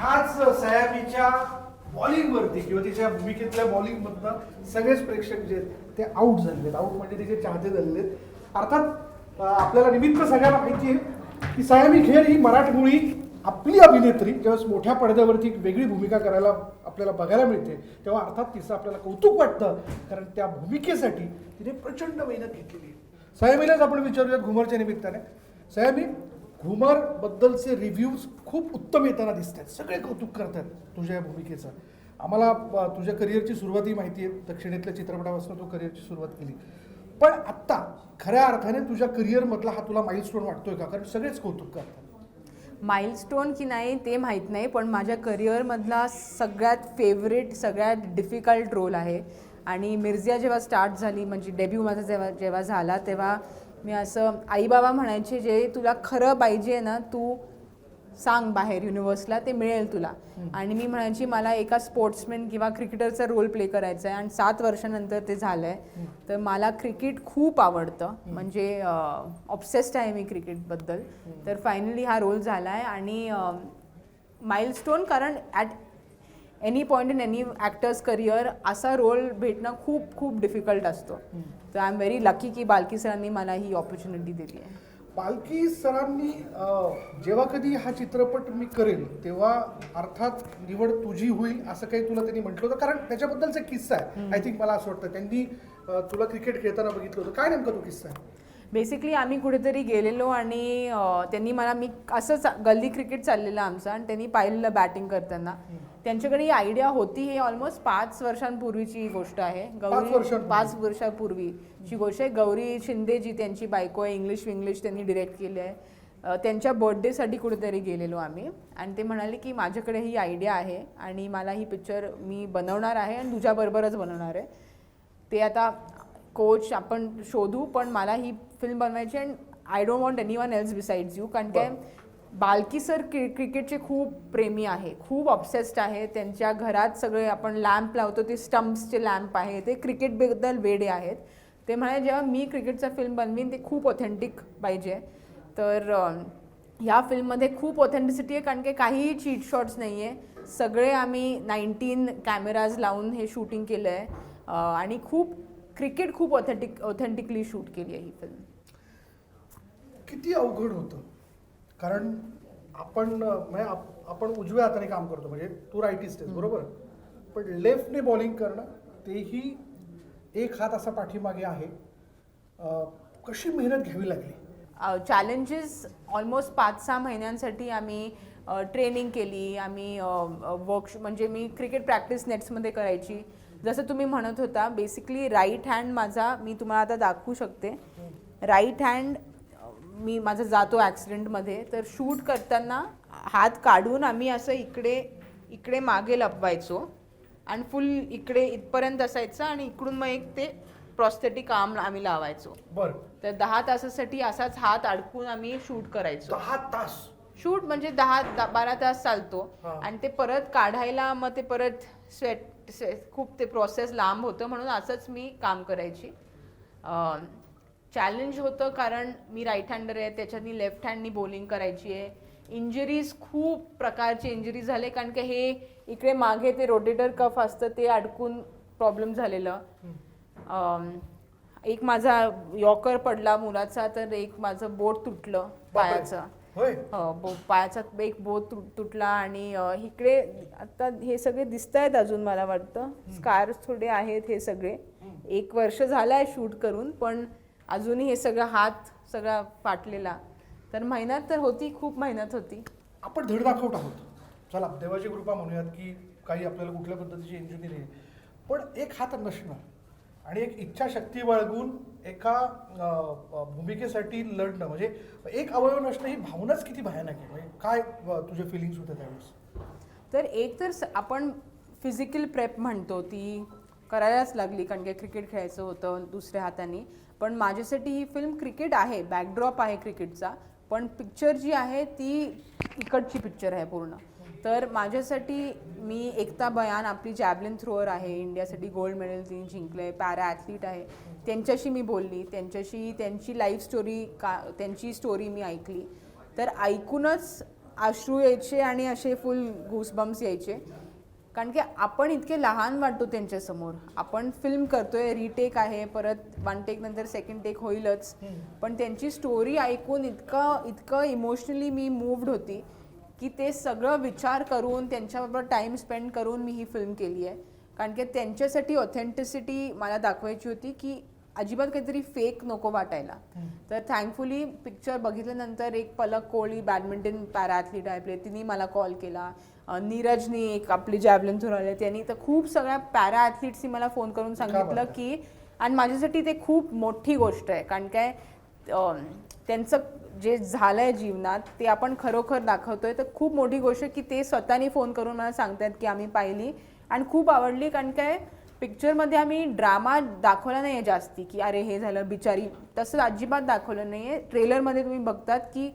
ह्याच सयामीच्या बॉलिंगवरती किंवा तिच्या भूमिकेतल्या बॉलिंगमधनं सगळेच प्रेक्षक जे आहेत ते आऊट झालेले आहेत. म्हणजे तिचे चाहते झालेले आहेत. अर्थात आपल्याला निमित्त सगळ्यांना माहिती आहे की सयामी खेर ही मराठमोळी आपली अभिनेत्री ज्यावेळेस मोठ्या पडद्यावरती एक वेगळी भूमिका करायला आपल्याला बघायला मिळते तेव्हा अर्थात तिचं आपल्याला कौतुक वाटतं कारण त्या भूमिकेसाठी तिने प्रचंड मेहनत घेतलेली आहे. सयामीलाच आपण विचारूयात घुमरच्या निमित्ताने. सयामी घुमर बद्दलचे रिव्ह्यूज खूप उत्तम येताना दिसत आहेत सगळे कौतुक करतात तुझ्या या भूमिकेचं. आम्हाला तुझ्या करिअरची सुरुवातही माहिती आहे. दक्षिणेतल्या चित्रपटापासून तू करिअरची सुरुवात केली. पण आत्ता खऱ्या अर्थाने तुझ्या करिअरमधला हा तुला माइलस्टोन वाटतोय का? कारण सगळेच कौतुक करतात. माइलस्टोन की नाही ते माहीत नाही पण माझ्या करिअरमधला सगळ्यात फेवरेट सगळ्यात डिफिकल्ट रोल आहे. आणि मिर्झिया जेव्हा स्टार्ट झाली म्हणजे डेब्यू माझा जेव्हा जेव्हा झाला तेव्हा मी असं आई बाबा म्हणायचे जे तुला खरं पाहिजे ना तू सांग बाहेर युनिव्हर्सला ते मिळेल तुला. आणि मी म्हणायची मला एका स्पोर्ट्समॅन किंवा क्रिकेटरचा रोल प्ले करायचा आहे. आणि सात वर्षानंतर ते झालं आहे तर मला क्रिकेट खूप आवडतं. म्हणजे ऑब्सेस्ड आहे मी क्रिकेटबद्दल तर फायनली हा रोल झाला आहे आणि माइलस्टोन कारण at any point in any actor's career असा रोल भेटणं खूप खूप डिफिकल्ट असतो. तर आय एम व्हेरी लकी की बालकी सरांनी मला ही ऑपॉर्च्युनिटी दिली आहे. पालखी सरांनी जेव्हा कधी हा चित्रपट मी करेल तेव्हा अर्थात निवड तुझी होईल असं काही तुला त्यांनी म्हटलं होतं. कारण त्याच्याबद्दलचा किस्सा आहे. आय थिंक मला असं वाटतं त्यांनी तुला क्रिकेट खेळताना बघितलं होतं. काय नेमका तो किस्सा आहे? बेसिकली आम्ही कुठेतरी गेलेलो आणि त्यांनी मला मी असंच गल्ली क्रिकेट चाललेलं आमचं आणि त्यांनी पाहिलेलं बॅटिंग करताना. त्यांच्याकडे ही आयडिया होती हे ऑलमोस्ट पाच वर्षांपूर्वीची गोष्ट आहे. गौरी वर्षांपूर्वी. पाच वर्षापूर्वीची गोष्ट आहे. गौरी शिंदे जी त्यांची बायको आहे इंग्लिश विंग्लिश त्यांनी डिरेक्ट केली आहे. त्यांच्या बर्थडेसाठी कुठेतरी गेलेलो आम्ही. आणि ते म्हणाले की माझ्याकडे ही आयडिया आहे आणि मला ही पिक्चर मी बनवणार आहे आणि तुझ्याबरोबरच बनवणार आहे. ते आता कोच आपण शोधू पण मला ही फिल्म बनवायची and I don't want anyone else besides you कारण काय बालकी सर क्रि क्रिकेटचे खूप प्रेमी आहे खूप ऑब्सेस्ड आहे. त्यांच्या घरात सगळे आपण लॅम्प लावतो ते स्टम्प्सचे लॅम्प आहे ते क्रिकेटबद्दल वेडे आहेत. ते म्हणाले जेव्हा मी क्रिकेटचा फिल्म बनवीन ते खूप ऑथेंटिक पाहिजे. तर ह्या फिल्ममध्ये खूप ऑथेंटिसिटी आहे कारण की काहीही चीट शॉट्स नाही आहे सगळे आम्ही नाईन्टीन कॅमेराज लावून हे शूटिंग केलं आहे आणि खूप क्रिकेट खूप ऑथेंटिक ऑथेंटिकली शूट केली आहे ही फिल्म किती अवघड होतं? कारण आपण म्हणजे आप- आपण उजव्या हाताने काम करतो म्हणजे तू राईटिस्ट आहेस बरोबर? पण लेफ्टने बॉलिंग करणं तेही एक हात असा पाठीमागे आहे. कशी मेहनत घ्यावी लागली? चॅलेंजेस ऑलमोस्ट पाच सहा महिन्यांसाठी आम्ही ट्रेनिंग केली आम्ही वर्क म्हणजे मी क्रिकेट प्रॅक्टिस नेट्समध्ये करायची. जसं तुम्ही म्हणत होता बेसिकली राईट हँड माझा मी तुम्हाला आता दाखवू शकते. राईट हँड मी माझा जातो ॲक्सिडेंटमध्ये तर शूट करताना हात काढून आम्ही असं इकडे इकडे मागे लपवायचो. आणि फुल इकडे इथपर्यंत असायचं आणि इकडून मग एक ते प्रॉस्थेटिक आर्म आम्ही लावायचो. बरं. तर दहा तासासाठी असाच हात अडकून आम्ही शूट करायचो. दहा तास? शूट म्हणजे दहा दा- बारा तास चालतो. आणि ते परत काढायला मग ते परत स्वेट खूप ते प्रोसेस लांब होतं म्हणून असंच मी काम करायची. चॅलेंज होतं कारण मी राईट हँडर आहे त्याच्यानी लेफ्ट हँडनी बॉलिंग करायची आहे. इंजरीज खूप प्रकारचे इंजरीज झाले कारण की हे इकडे मागे ते रोटेटर कफ असतं ते अडकून प्रॉब्लेम झालेलं. एक माझा यॉकर पडला मुलाचा तर एक माझं बोट तुटलं पायाचं. होय. हो, बो पायाचा एक बोट तुटला आणि अ, इकडे आता हे सगळे दिसत आहेत अजून मला वाटतं. स्कार्स थोडे आहेत हे सगळे. एक वर्ष झालं आहे शूट करून पण अजूनही हे सगळं हात सगळा फाटलेला. तर मेहनत तर होती खूप मेहनत होती. आपण धड दाखवत आहोत. चला देवाची कृपा म्हणूयात की काही आपल्याला कुठल्या पद्धतीची इंजिनिअरिंग पण एक हात नसणार. आणि एक इच्छाशक्ती बाळगून एका भूमिकेसाठी लढणं. म्हणजे एक अवयव नसणं ही भावनाच किती भयानक आहे. म्हणजे काय तुझे फिलिंग्स होते त्यावेळेस? तर एक तर आपण फिजिकल प्रेप म्हणतो ती करायलाच लागली कारण की क्रिकेट खेळायचं होतं दुसऱ्या हाताने. पण माझ्यासाठी ही फिल्म क्रिकेट आहे बॅकड्रॉप आहे क्रिकेटचा पण पिक्चर जी आहे ती इकडची पिक्चर आहे पूर्ण. तर माझ्यासाठी मी एकता बयान आपली जॅबलिन थ्रोअर आहे इंडियासाठी गोल्ड मेडल तिने जिंकलं पॅरा ॲथलीट आहे. त्यांच्याशी मी बोलली त्यांच्याशी त्यांची लाईफ स्टोरी का त्यांची स्टोरी मी ऐकली. तर ऐकूनच अश्रू यायचे आणि असे फुल घुसबम्स यायचे. कारण की आपण इतके लहान वाटतो त्यांच्यासमोर. आपण फिल्म करतोय रिटेक आहे परत वन टेक नंतर सेकंड टेक होईलच. पण त्यांची स्टोरी ऐकून इतकं इतकं इमोशनली मी मूव्ड होती. की ते सगळं विचार करून त्यांच्याबरोबर टाईम स्पेंड करून मी ही फिल्म केली आहे. कारण की त्यांच्यासाठी ऑथेंटिसिटी मला दाखवायची होती की अजिबात काहीतरी फेक नको वाटायला. तर थँकफुली पिक्चर बघितल्यानंतर एक Palak Koli badminton para athlete आहे तिने मला कॉल. केला नीरजनी एक आपली जॅवलिन थ्रो आले. त्यांनी तर खूप सगळ्या पॅरा ॲथलीट्सनी मला फोन करून सांगितलं की आणि माझ्यासाठी ते खूप मोठी गोष्ट आहे. कारण काय त्यांचं जे झालं आहे जीवनात ते आपण खरोखर दाखवतोय. तर खूप मोठी गोष्ट आहे की ते स्वतःनी फोन करून मला सांगतायत की आम्ही पाहिली आणि खूप आवडली. कारण काय पिक्चरमध्ये आम्ही ड्रामा दाखवला नाही आहे जास्ती की अरे हे झालं बिचारी. तसं अजिबात दाखवलं नाही आहे ट्रेलरमध्ये तुम्ही बघतात की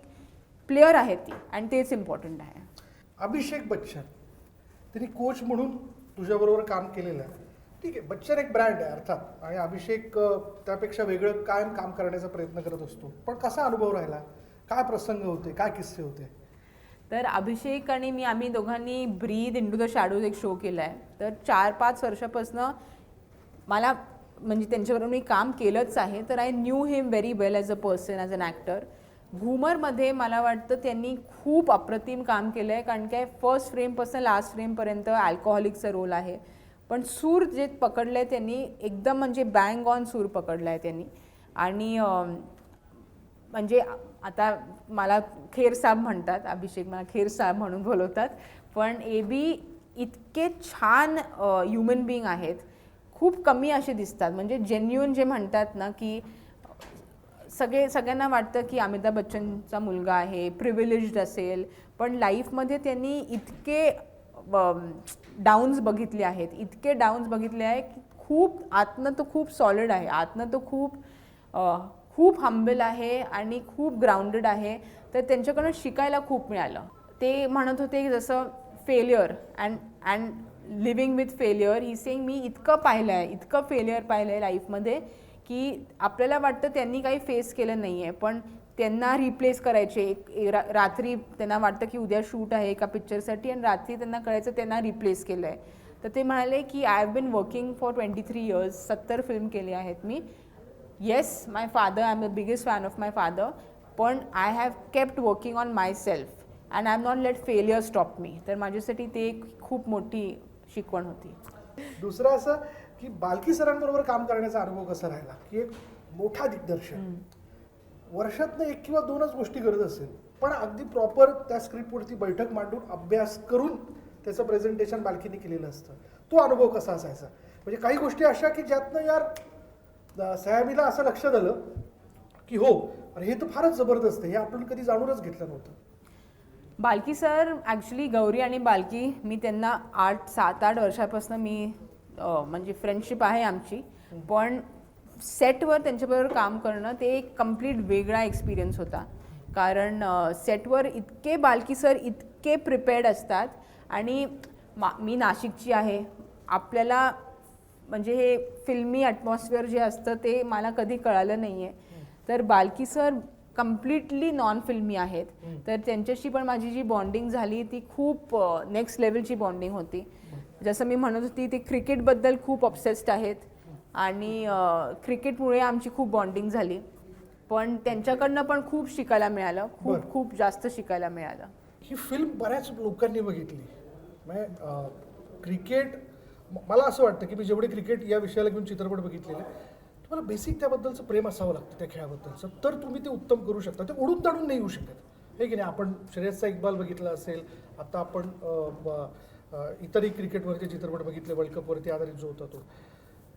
प्लेअर आहे ती आणि तेच इम्पॉर्टंट आहे. अभिषेक बच्चन त्यांनी कोच म्हणून तुझ्याबरोबर काम केलेलं आहे. ठीक आहे बच्चन एक ब्रँड आहे अर्थात. आणि अभिषेक त्यापेक्षा वेगळं कायम काम करण्याचा प्रयत्न करत असतो. पण कसा अनुभव राहिला? काय प्रसंग होते? काय किस्से होते? तर अभिषेक आणि मी आम्ही दोघांनी ब्रीद इंडू द शॅडोज एक शो केला आहे तर चार पाच वर्षापासनं मला म्हणजे त्यांच्याबरोबर मी काम केलंच आहे. तर I knew him very well as a person as an actor घुमरमध्ये मला वाटतं त्यांनी खूप अप्रतिम काम केलं आहे कारण काय फर्स्ट फ्रेमपासून लास्ट फ्रेमपर्यंत अल्कोहोलिकचा रोल आहे. पण सूर जे पकडलं आहे त्यांनी एकदम म्हणजे बँग ऑन सूर पकडला आहे त्यांनी. आणि म्हणजे आता मला खेर साहेब म्हणतात अभिषेक मला खेर साहेब म्हणून बोलवतात पण ए बी इतके छान ह्युमन बिईंग आहेत. खूप कमी असे दिसतात. म्हणजे जेन्युन जे म्हणतात ना की सगळे सगळ्यांना वाटतं की अमिताभ बच्चनचा मुलगा आहे प्रिव्हिलेज्ड असेल पण लाईफमध्ये त्यांनी इतके डाऊन्स बघितले आहेत. इतके डाऊन्स बघितले आहे की खूप आतनं तो खूप सॉलिड आहे. आतनं तो खूप खूप हंबल आहे आणि खूप ग्राउंडेड आहे. तर त्यांच्याकडून शिकायला खूप मिळालं. ते म्हणत होते की जसं failure and and living with failure ही सेंग मी इतकं पाहिलं आहे इतकं फेल्युअर पाहिलं आहे लाईफमध्ये की आपल्याला वाटतं त्यांनी काही फेस केलं नाही आहे पण त्यांना रिप्लेस करायचे. एक रा- रात्री त्यांना वाटतं की उद्या शूट आहे एका पिक्चरसाठी आणि रात्री त्यांना कळायचं त्यांना रिप्लेस केलं आहे तर ते म्हणाले की I have been working for twenty three years सत्तर फिल्म केले आहेत मी. Yes my father I am the biggest fan of my father पण I have kept working on myself and I am not let failure stop me तर माझ्यासाठी ते एक खूप मोठी शिकवण होती. दुसरं असं की बालकी सरांबरोबर काम करण्याचा अनुभव कसा राहिला? की एक मोठा दिग्दर्शक वर्षातनं एक किंवा दोनच गोष्टी करत असेल. पण अगदी प्रॉपर त्या स्क्रिप्टवरती बैठक मांडून अभ्यास करून त्याचं प्रेझेंटेशन बालकीने केलेलं असतं. तो अनुभव कसा असायचा? म्हणजे काही गोष्टी अशा की ज्यातनं यार सयामीला असं लक्षात आलं की हो अरे हे तर फारच जबरदस्त आहे हे आपण कधी जाणूनच घेतलं नव्हतं. बालकी सर ॲक्च्युली गौरी आणि बालकी मी त्यांना आठ सात आठ वर्षापासून मी म्हणजे फ्रेंडशिप आहे आमची. पण सेटवर त्यांच्याबरोबर काम करणं ते एक कंप्लीट वेगळा एक्सपिरियन्स होता. कारण सेटवर इतके बालकी सर इतके प्रिपेअर्ड असतात आणि मा मी नाशिकची आहे. आपल्याला म्हणजे हे फिल्मी ॲटमॉस्फिअर जे असतं ते मला कधी कळालं नाही आहे तर बालकी सर कम्प्लिटली नॉन फिल्मी आहेत. तर त्यांच्याशी पण माझी जी बॉन्डिंग झाली ती खूप नेक्स्ट लेवलची बॉन्डिंग होती. जसं मी म्हणत होती ते क्रिकेटबद्दल खूप ऑब्सेस्ड आहेत. आणि क्रिकेटमुळे आमची खूप बॉन्डिंग झाली. पण त्यांच्याकडनं पण खूप शिकायला मिळालं. खूप खूप जास्त शिकायला मिळालं. ही फिल्म बऱ्याच लोकांनी बघितली. म्हणजे क्रिकेट मला असं वाटतं की मी जेवढे क्रिकेट या विषयाला घेऊन चित्रपट बघितलेले तुम्हाला बेसिक त्याबद्दलचं प्रेम असावं लागतं त्या खेळाबद्दलचं. तर तुम्ही ते उत्तम करू शकता. ते उडून ताडून नाही येऊ शकत. हे की नाही? आपण श्रेयसचा इक्बाल बघितला असेल आता आपण इतरही क्रिकेटवरचे चित्रपट बघितले वर्ल्ड कपवरती आधारित जो होता तो.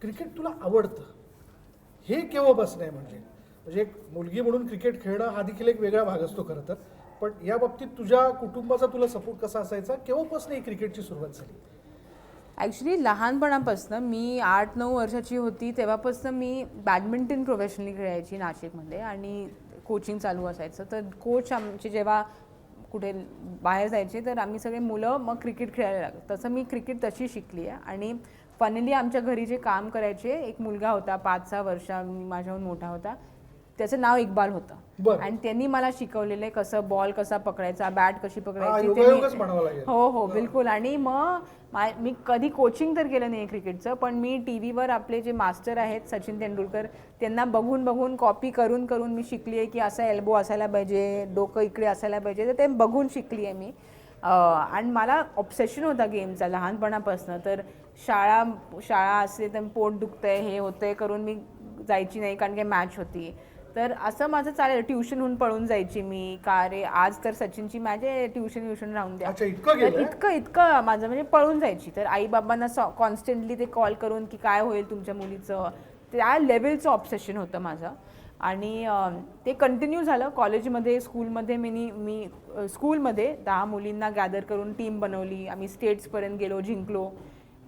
क्रिकेट तुला आवडतं. हे केव्हा बसणं आहे म्हणजे म्हणजे एक मुलगी म्हणून क्रिकेट खेळणं हा देखील एक वेगळा भाग असतो खरं तर. पण या बाबतीत तुझ्या कुटुंबाचा तुला सपोर्ट कसा असायचा? केव्हापासून ही क्रिकेटची सुरुवात झाली? ॲक्च्युली लहानपणापासून मी आठ नऊ वर्षाची होती तेव्हापासून मी बॅडमिंटन प्रोफेशनली खेळायची नाशिकमध्ये आणि कोचिंग चालू असायचं. तर कोच आमचे जेव्हा कुठे बाहेर जायचे तर आम्ही सगळे मुलं मग क्रिकेट खेळायला लागलो तसं मी क्रिकेट तशी शिकली आहे आणि फनली आमच्या घरी जे काम करायचे एक मुलगा होता पाच सहा वर्षा माझ्याहून मोठा होता. त्याचं नाव इक्बाल होतं. आणि त्यांनी मला शिकवलेलं आहे कसं बॉल कसा पकडायचा बॅट कशी पकडायची ते. हो हो बिलकुल. आणि मग मा- मी कधी कोचिंग तर केलं नाही क्रिकेटचं पण मी टी व्हीवर आपले जे मास्टर आहेत सचिन तेंडुलकर त्यांना बघून बघून कॉपी करून करून मी शिकली आहे की असा एल्बो असायला पाहिजे डोकं इकडे असायला पाहिजे तर ते बघून शिकली आहे मी. आणि मला ऑब्सेशन होता गेमचा लहानपणापासून. तर शाळा शाळा असले तर पोट दुखतंय हे होतंय करून मी जायची नाही कारण की मॅच होती. तर असं माझं चालेल. ट्युशनहून पळून जायची मी. का रे? आज तर सचिनची मॅच आहे. ट्युशन ट्युशन राहून द्या. अच्छा इतकं तर इतकं इतकं माझं म्हणजे पळून जायची. तर आई बाबांना कॉन्स्टंटली ते कॉल करून की काय होईल तुमच्या मुलीचं? त्या लेवलचं ऑब्सेशन होतं माझं. आणि अं, ते कंटिन्यू झालं. कॉलेजमध्ये स्कूलमध्ये मी मी अं, स्कूलमध्ये दहा मुलींना गॅदर करून टीम बनवली. आम्ही स्टेट्सपर्यंत गेलो जिंकलो.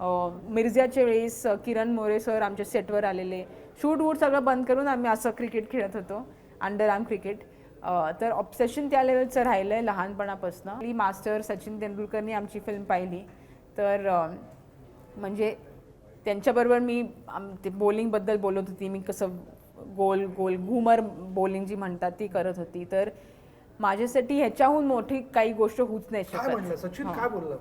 अं, मिर्झ्याच्या वेळेस किरण मोरे सर आमच्या सेटवर आलेले. शूट वूट सगळं बंद करून आम्ही असं क्रिकेट खेळत होतो अंडर आर्म क्रिकेट तर ऑब्सेशन त्या लेवलचं राहिलं आहे लहानपणापासून. मास्टर सचिन तेंडुलकरनी आमची फिल्म पाहिली. तर म्हणजे त्यांच्याबरोबर मी आम- ते बॉलिंगबद्दल बोलत होती. मी कसं गोल गोल घुमर बॉलिंग जी म्हणतात ती करत होती. तर माझ्यासाठी ह्याच्याहून मोठी काही गोष्ट होऊच नाही शकत. सचिन. काय बोलला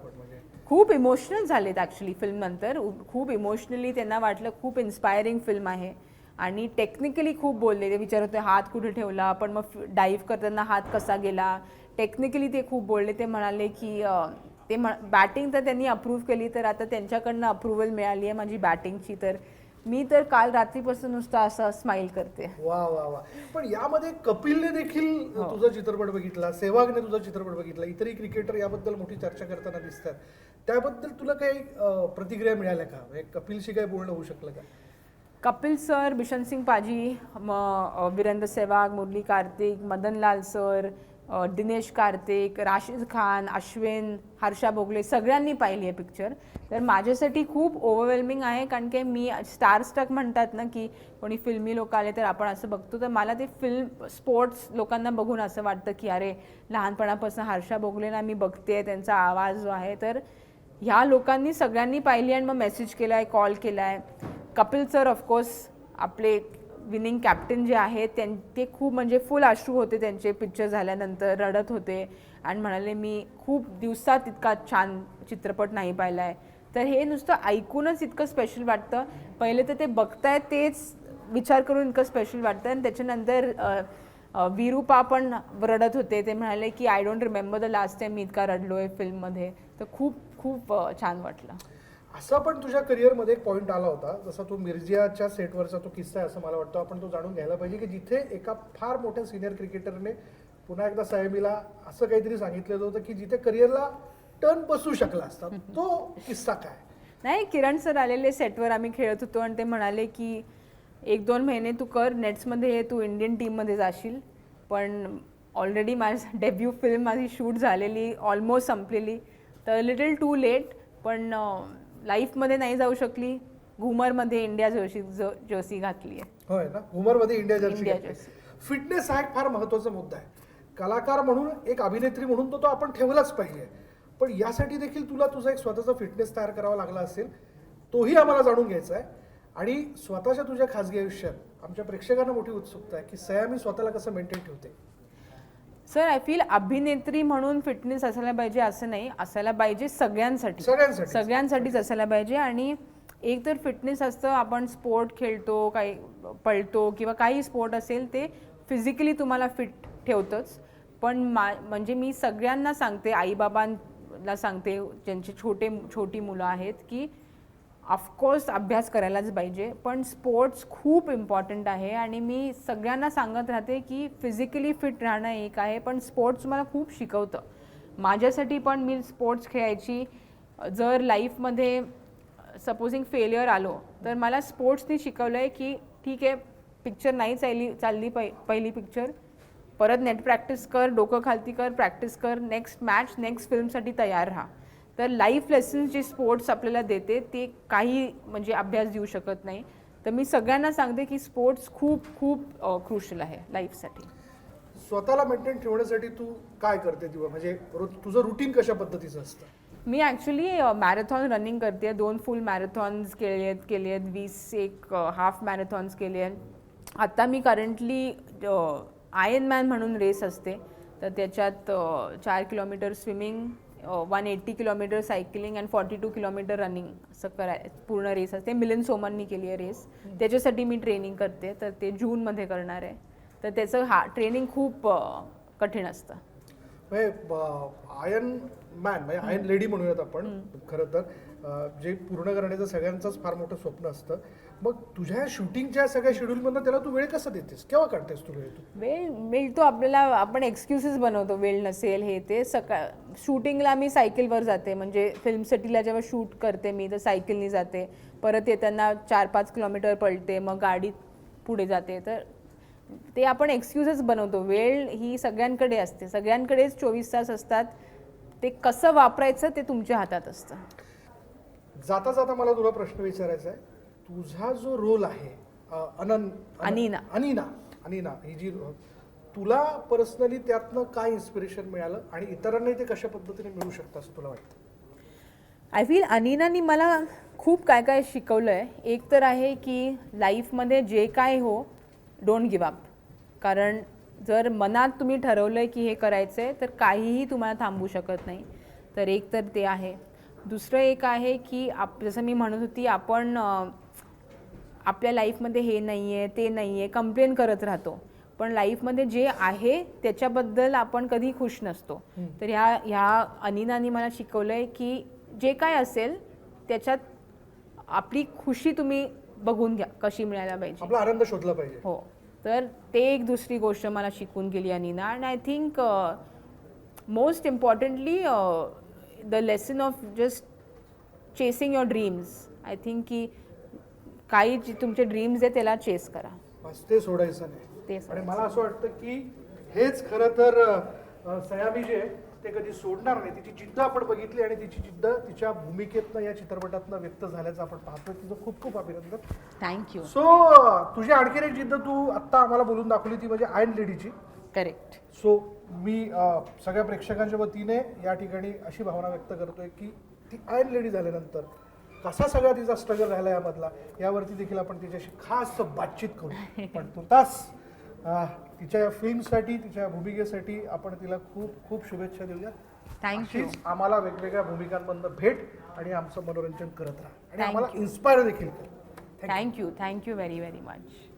खूप इमोशनल झालेत ॲक्च्युली फिल्मनंतर खूप इमोशनली त्यांना वाटलं खूप इन्स्पायरिंग फिल्म आहे. आणि टेक्निकली खूप बोलले. ते विचारत होते हात कुठे ठेवला? पण मग डाईव्ह करताना हात कसा गेला? टेक्निकली ते खूप बोलले. ते म्हणाले की ते बॅटिंग तर त्यांनी अप्रूव्ह केली तर आता त्यांच्याकडनं अप्रुव्हल मिळाली आहे माझी बॅटिंगची तर मी तर काल रात्रीपासून नुसतं असं स्माईल करते. वा वा वा. पण यामध्ये कपिलने देखील हो. तुझा चित्रपट बघितला सेवागने तुझा चित्रपट बघितला इतरही क्रिकेटर याबद्दल मोठी चर्चा करताना दिसतात. त्याबद्दल तुला काही प्रतिक्रिया मिळाल्या का? म्हणजे कपिलशी काही बोलणं होऊ शकलं का? कपिल सर बिशन सिंग पाजी मग वीरेंद्र सेहवाग मुरली कार्तिक मदनलाल सर दिनेश कार्तिक राशिद खान अश्विन हर्षा भोगले सगळ्यांनी पाहिली आहे पिक्चर तर माझ्यासाठी खूप ओव्हरवेल्मिंग आहे कारण की मी स्टारस्टक म्हणतात ना की कोणी फिल्मी लोक आले तर आपण असं बघतो. तर मला ते फिल्म स्पोर्ट्स लोकांना बघून असं वाटतं की अरे लहानपणापासून हर्षा बोगलेना मी बघते त्यांचा आवाज जो आहे तर ह्या लोकांनी सगळ्यांनी पाहिली आणि मग मेसेज केला आहे कॉल केला आहे कपिल सर ऑफकोर्स आपले विनिंग कॅप्टन जे आहेत त्यां ते खूप म्हणजे फुल अश्रू होते त्यांचे. पिक्चर झाल्यानंतर रडत होते आणि म्हणाले मी खूप दिवसात इतका छान चित्रपट नाही पाहिला आहे तर हे नुसतं ऐकूनच इतकं स्पेशल वाटतं. पहिले तर ते बघतायत तेच विचार करून इतकं स्पेशल वाटतं. आणि त्याच्यानंतर विरूपा पण रडत होते. ते म्हणाले की I don't remember the last time मी इतका रडलो आहे फिल्ममध्ये तर खूप खूप छान वाटलं. असा पण तुझ्या करिअरमध्ये एक पॉईंट आला होता. जसा तो मिर्जियाच्या सेटवरचा तो किस्सा आहे असं मला वाटतं. आपण तो जाणून घ्यायला पाहिजे की जिथे एका फार मोठ्या सिनियर क्रिकेटरने पुन्हा एकदा साहेबीला असं काहीतरी सांगितलेलं होतं की जिथे करिअरला टर्न बसू शकला असता तो किस्सा काय? नाही किरण सर आलेले सेटवर आम्ही खेळत होतो आणि ते म्हणाले की एक दोन महिने तू कर नेट्समध्ये ये तू इंडियन टीममध्ये जाशील. पण ऑलरेडी माझं डेब्यू फिल्म माझी शूट झालेली ऑलमोस्ट संपलेली. तर लिटल टू लेट पण लाईफमध्ये नाही जाऊ शकली. घुमरमध्ये इंडिया जर्सी ज जर्सी घातली आहे. होय ना? घुमरमध्ये इंडिया जर्सी इंडिया घातली. जर्सी. फिटनेस हा एक फार महत्त्वाचा मुद्दा आहे. कलाकार म्हणून एक अभिनेत्री म्हणून तो तो आपण ठेवलाच पाहिजे. पण यासाठी देखील तुला तुझा एक स्वतःचा फिटनेस तयार करावा लागला असेल तोही आम्हाला जाणून घ्यायचा आहे. आणि स्वतःच्या तुझ्या खाजगी आयुष्यात आमच्या प्रेक्षकांना मोठी उत्सुकता आहे की सयामी स्वतःला कसं मेंटेन ठेवते. सर आय फील अभिनेत्री म्हणून फिटनेस असायला पाहिजे असं नाही. असायला पाहिजे सगळ्यांसाठी. सगळ्यांसाठी. सगळ्यांसाठीच असायला पाहिजे आणि एक तर फिटनेस असतं आपण स्पोर्ट खेळतो काही पळतो किंवा काही स्पोर्ट असेल ते फिजिकली तुम्हाला फिट ठेवतंच. पण मा म्हणजे मी सगळ्यांना सांगते आईबाबांना सांगते ज्यांचे छोटे छोटी मुलं आहेत की ऑफकोर्स अभ्यास करायलाच पाहिजे पण स्पोर्ट्स खूप इम्पॉर्टंट आहे आणि मी सगळ्यांना सांगत राहते की फिजिकली फिट राहणं एक आहे पण स्पोर्ट्स मला खूप शिकवतं. माझ्यासाठी पण मी स्पोर्ट्स खेळायची. जर लाईफमध्ये सपोजिंग फेलियर आलो तर मला स्पोर्ट्सनी शिकवलं आहे की ठीक आहे पिक्चर नाही चालली चालली पै पहिली पिक्चर परत नेट प्रॅक्टिस कर डोकं खालती कर प्रॅक्टिस कर नेक्स्ट मॅच नेक्स्ट फिल्मसाठी तयार राहा. तर लाईफ लेसन्स जे स्पोर्ट्स आपल्याला देते ते काही म्हणजे अभ्यास देऊ शकत नाही. तर मी सगळ्यांना सांगते की स्पोर्ट्स खूप खूप क्रुशल आहे लाईफसाठी स्वतःला मेंटेन ठेवण्यासाठी तू काय करते किंवा म्हणजे तुझं रुटीन कशा पद्धतीचं असतं? मी ॲक्च्युली मॅरेथॉन रनिंग करते. दोन फुल मॅरेथॉन्स केले आहेत केले आहेत वीस एक हाफ मॅरेथॉन्स केले आहेत आता मी करंटली आयन मॅन म्हणून रेस असते. तर त्याच्यात चार kilometre swimming one eighty kilometre cycling and forty two kilometre running असं कराय पूर्ण रेस असते. मिलिंद सोमननी केली आहे रेस त्याच्यासाठी मी ट्रेनिंग करते. तर ते जूनमध्ये करणार आहे. तर त्याचं हा ट्रेनिंग खूप कठीण असतं. म्हणजे आयन मॅन म्हणजे आयन लेडी म्हणूयात आपण. खरं तर जे पूर्ण करण्याचं सगळ्यांचंच फार मोठं स्वप्न असतं. मग तुझ्या शूटिंगच्या सगळ्या शेड्यूलमधनं त्याला तू वेळ कसा देतेस? केव्हा काढतेस तू वेळ तू? वेळ मिळतो आपल्याला आपण एक्सक्युसेस बनवतो वेळ नसेल हे ते सकाळ शूटिंगला मी सायकलवर जाते. म्हणजे फिल्मसिटीला जेव्हा शूट करते मी तर सायकलनी जाते. परत येताना चार पाच किलोमीटर पळते मग गाडीत पुढे जाते. तर ते आपण एक्सक्युजेस बनवतो. वेळ ही सगळ्यांकडे असते. सगळ्यांकडेच चोवीस तास असतात. ते कसं वापरायचं ते तुमच्या हातात असतं. जाता जाता मला तुला प्रश्न विचारायचा आहे. तुझा जो रोल आहे अनन अन- अनिना. अनिना अनिना ही जी तुला पर्सनली त्यातनं काय इन्स्पिरेशन मिळालं आणि इतरांनाही ते कशा पद्धतीने मिळू शकतं असं तुला वाटतं? आय फील अनिनानी मला खूप काय काय शिकवलं आहे एक तर आहे की लाईफमध्ये जे काय हो डोंट गिव अप कारण जर मनात तुम्ही ठरवलं आहे की हे करायचं आहे तर काहीही तुम्हाला थांबवू शकत नाही. तर एक तर ते आहे. दुसरं एक आहे की आप जसं मी म्हणत होती आपण आपल्या लाईफमध्ये हे नाही आहे ते नाही आहे कंप्लेन करत राहतो. पण लाईफमध्ये जे आहे त्याच्याबद्दल आपण कधी खुश नसतो. तर ह्या ह्या अनिनानी मला शिकवलं आहे की जे काय असेल त्याच्यात आपली खुशी तुम्ही बघून घ्या कशी मिळायला पाहिजे. आपला आनंद शोधला पाहिजे. हो. तर ते एक दुसरी गोष्ट मला शिकून गेली अनिना. And I think most importantly the lesson of just chasing your dreams I think की काही जे तुमचे ड्रीम्स आहे त्याला चेस करा. बस ते सोडायचं नाही. ते आणि. मला असं वाटतं की हेच खरं तर अं, सयामी जे आहे ते कधी सोडणार नाही. तिची जिद्द आपण बघितली आणि तिची जिद्द तिच्या भूमिकेतनं या चित्रपटातनं व्यक्त झाल्याचं आपण पाहतोय. तिचं खूप खूप अभिनंदन. थँक्यू सो तुझी आणखीन एक जिद्द तू आत्ता आम्हाला बोलून दाखवली ती म्हणजे आयन लेडीची करेक्ट सो मी अं, सगळ्या प्रेक्षकांच्या वतीने या ठिकाणी अशी भावना व्यक्त करतोय की ती आयन लेडी झाल्यानंतर कसा सगळा तिचा स्ट्रगल राहिला यामधला यावरती देखील आपण तिच्याशी खास बातचीत करू. पण तुर्तास अं, तिच्या या फिल्मसाठी तिच्या या भूमिकेसाठी आपण तिला खूप खूप शुभेच्छा देऊया थँक्यू आम्हाला वेगवेगळ्या भूमिकांमधनं भेट आणि आमचं मनोरंजन करत राहा. आणि आम्हाला. इन्स्पायर देखील कर. Thank you thank you very very much